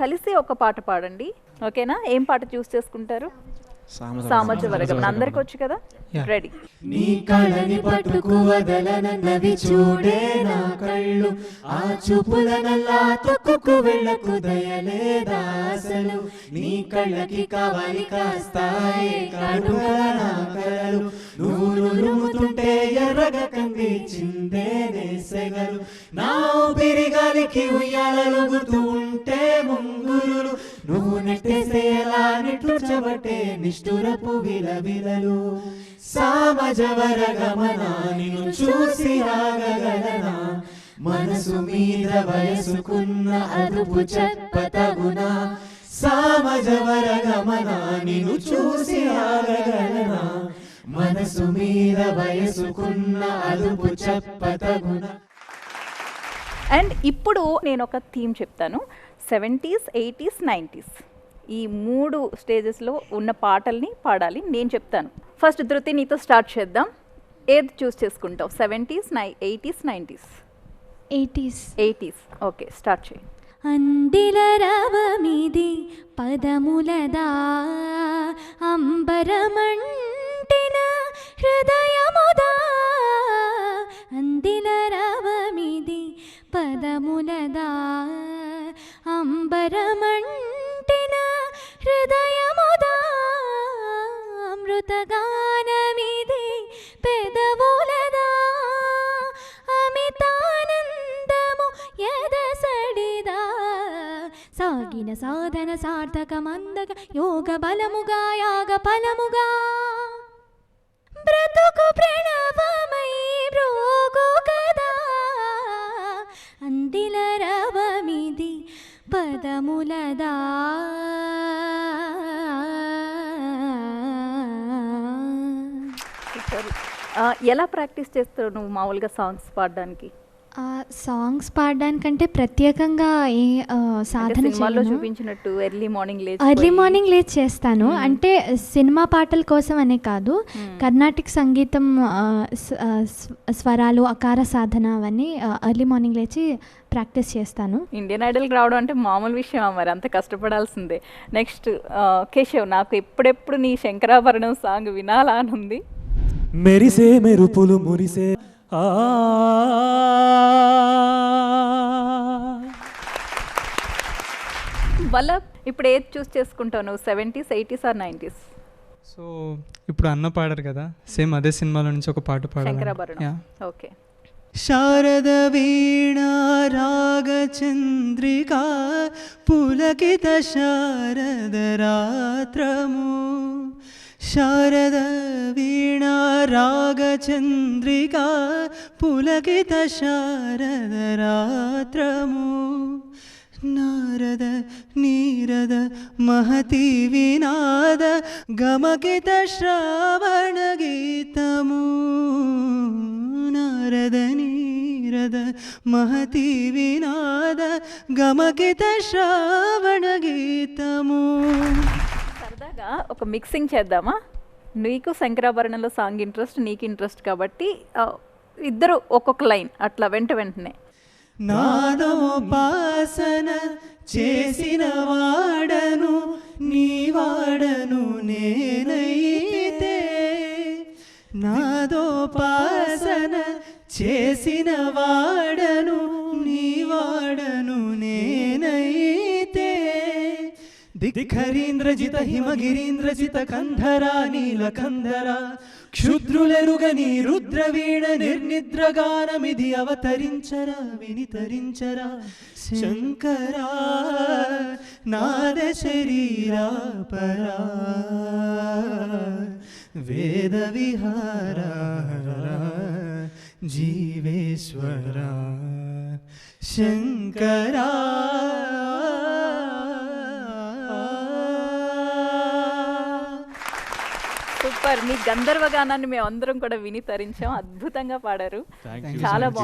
కలిసి ఒక పాట పాడండి. ఓకేనా? ఏం పాట చూస్ చేసుకుంటారు? సామజ సామజ వరగం. అందరికి వచ్చు కదా. రెడీ నీ కళని పట్టుకు వదలనన్నవి చూడే నా కళ్ళు. ఆ చూపులనల్లా తొక్కుకు వెళ్ళకు దయలేదా అసలు? నీ కళ్ళకి కావాలి కాస్తాయి కడుపుల నా కలలు. నువ్వు నురుముతుంటే ఎర్రగ కంది చిందే నేసెగలు నా ఊపిరి గాలికి ఉయ్యాలలుగుతూ ఉంటే ముంగురులు. నువ్వు నెట్టేస్తే ఎలా నిష్ఠురపు విలవిలలు. సామజవర గమన నిన్ను చూసి ఆగగలనా? మనసు మీద వయసుకున్న అదుపు చెప్పతగునా సామజవర గమన నిన్ను చూసి ఆగగలనా? మనసు మీద వయసుకున్న అదుపు చెప్పతగునా అండ్ ఇప్పుడు నేను ఒక థీమ్ చెప్తాను. Seventies eighties nineties. ఈ మూడు స్టేజెస్లో ఉన్న పాటల్ని పాడాలి. నేను చెప్తాను. ఫస్ట్ ధృతి నీతో స్టార్ట్ చేద్దాం. ఏది చూస్ చేసుకుంటావు? సెవెంటీస్ నై eighties nineties? Eighties. Eighties. Okay start చేయి. అందిల రవమిది పదములదా? అంబరమంటిన హృదయముదా అమృతగానమిది పెదవులదా అమితానందము ఎదసడిదా సాగిన సాధన సార్థకమందగ యోగ బలముగా యాగ ఫలముగా బ్రతుకు ప్రణవమై కదా అందిల రవమిది పదములదా సూపర్ ఎలా ప్రాక్టీస్ చేస్తావు నువ్వు మామూలుగా సాంగ్స్ పాడడానికి? సాంగ్స్ పాడడానికంటే ప్రత్యేకంగా ఏ సాధన. చూపించినట్టు ఎర్లీ మార్నింగ్ లేచి ఎర్లీ మార్నింగ్ లేచి చేస్తాను. అంటే సినిమా పాటల కోసం అనే కాదు కర్ణాటక సంగీతం స్వరాలు అకార సాధన అవన్నీ ఎర్లీ మార్నింగ్ లేచి ప్రాక్టీస్ చేస్తాను. ఇండియన్ ఐడల్కి రావడం అంటే మామూలు విషయం మరి? అంత కష్టపడాల్సిందే. నెక్స్ట్ కేశవ్ నాకు ఎప్పుడెప్పుడు నీ శంకరాభరణం సాంగ్ వినాలా అని ఉంది. మెరిసే మెరుపులు మురిసే. ఆ. మళ్ళా ఇప్పుడు ఏది చూస్ చేసుకుంటావు నువ్వు? Seventies eighties or nineties? So ఇప్పుడు అన్న పాడారు కదా సేమ్ అదే సినిమాలో నుంచి ఒక పాట పాడాలి శంకరాభరణం. ఓకే. శారద వీణ రాగచంద్రికా పులకిత శారద రాత్రము. శారద వీణ రాగచంద్రికా పులకిత శారద రాత్రము నారద నీరద మహతి వినాద గమకిత శ్రావణ గీతము నారద నీరద మహతి వినాద గమకిత శ్రావణ గీతము సరదాగా ఒక మిక్సింగ్ చేద్దామా నీకు శంకరాభరణంలో సాంగ్ ఇంట్రెస్ట్ నీకు ఇంట్రెస్ట్ కాబట్టి ఇద్దరు ఒక్కొక్క లైన్ అట్లా వెంట వెంటనే. నాదోపాసన చేసిన వాడను నీ వాడను నేనైతే. నాదోపాసన చేసిన వాడను దిఖరీంద్రజిత హిమగిరీంద్రజిత కంధరా నీలకంధరా. క్షుద్రులెరుగని రుద్రవీణ నిర్నిద్రగానమిది అవతరించరా వినితరించరా. శంకరా నాద శరీరా పరా. వేద విహారా జీవేశ్వరా. శంకరా సూపర్. మీ గంధర్వ గానాన్ని మేము అందరం కూడా విని తరించాం. అద్భుతంగా పాడారు. చాలా బాగుంది